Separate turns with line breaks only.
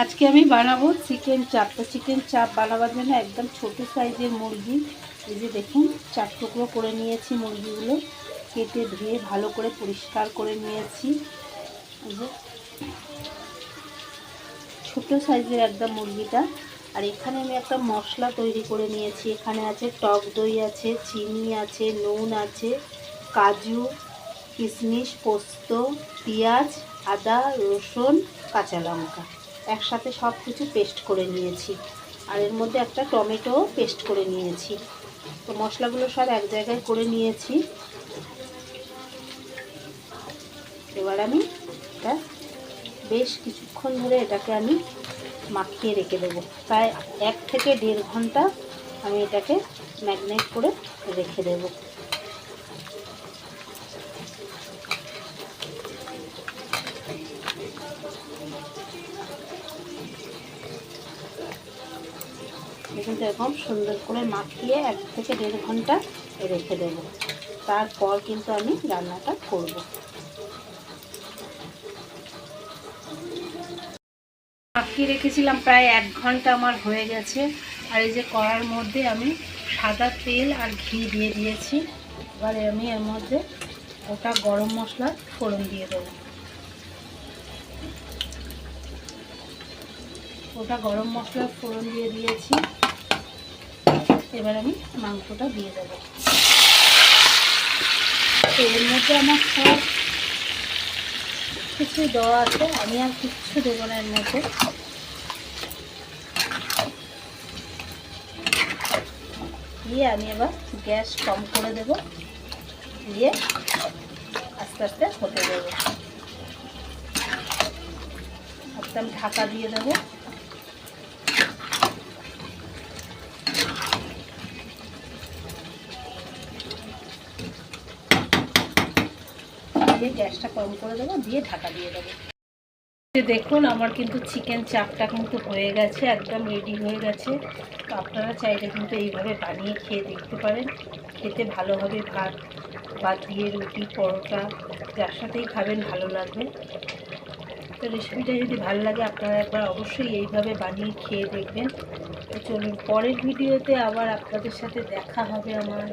আজকে আমি বানাবো চিকেন চাপ। তো চিকেন চাপ বানাবার জন্য একদম ছোট সাইজের মুরগি। এই যে দেখুন, চার টুকরো করে নিয়েছি মুরগিগুলো। কেটে ধুয়ে ভালো করে পরিষ্কার করে নিয়েছি। ছোট সাইজের একদম মুরগিটা। আর এখানে আমি একটা মশলা তৈরি করে নিয়েছি। এখানে আছে টক দই আছে, চিনি আছে, নুন আছে, কাজু, কিশমিশ, পোস্ত, পেঁয়াজ, আদা, রসুন, কাঁচা লঙ্কা। একসাথে সব কিছু পেস্ট করে নিয়েছি। আর এর মধ্যে একটা টমেটো পেস্ট করে নিয়েছি। তো মশলাগুলো সব এক জায়গায় করে নিয়েছি। এবার আমি এটা বেশ কিছুক্ষণ ধরে এটাকে আমি মাখিয়ে রেখে দেবো। প্রায় এক থেকে দেড় ঘণ্টা আমি এটাকে ম্যাগনেট করে রেখে দেবো। দেখুন তো এরকম সুন্দর করে মাখিয়ে এক থেকে দেড় ঘণ্টা রেখে দেব। তারপর কিন্তু আমি রান্নাটা করব। মাখিয়ে রেখেছিলাম প্রায় এক ঘণ্টা আমার হয়ে গেছে। আর এই যে কড়ার মধ্যে আমি সাদা তেল আর ঘি দিয়ে দিয়েছি। এবার আমি এর মধ্যে ওটা গরম মশলা ফোড়ন দিয়ে দেবো। ওটা গরম মশলার ফোড়ন দিয়ে দিয়েছি। এবার আমি মাংসটা দিয়ে দেব। এর মধ্যে আমার সব কিছু দেওয়া আছে, আমি আর কিচ্ছু দেবো না এর মধ্যে। দিয়ে আমি এবার গ্যাস কম করে দেব, দিয়ে আস্তে আস্তে হতে দেবো। একদম ঢাকা দিয়ে দেবো। দিয়ে গ্যাসটা কম করে দেবো, দিয়ে ঢাকা দিয়ে দেবো। দেখুন, আমার কিন্তু চিকেন চাপটা কিন্তু হয়ে গেছে, একদম রেডি হয়ে গেছে। তো আপনারা চাইলে কিন্তু এইভাবে বানিয়ে খেয়ে দেখতে পারেন। খেতে ভালো হবে ভাত ভাত দিয়ে রুটি, পরোটা, যার সাথেই খাবেন, ভালো লাগবে। তো রেসিপিটা যদি ভালো লাগে, আপনারা একবার অবশ্যই এইভাবে বানিয়ে খেয়ে দেখবেন। তো চলুন, পরের ভিডিওতে আবার আপনাদের সাথে দেখা হবে আমার।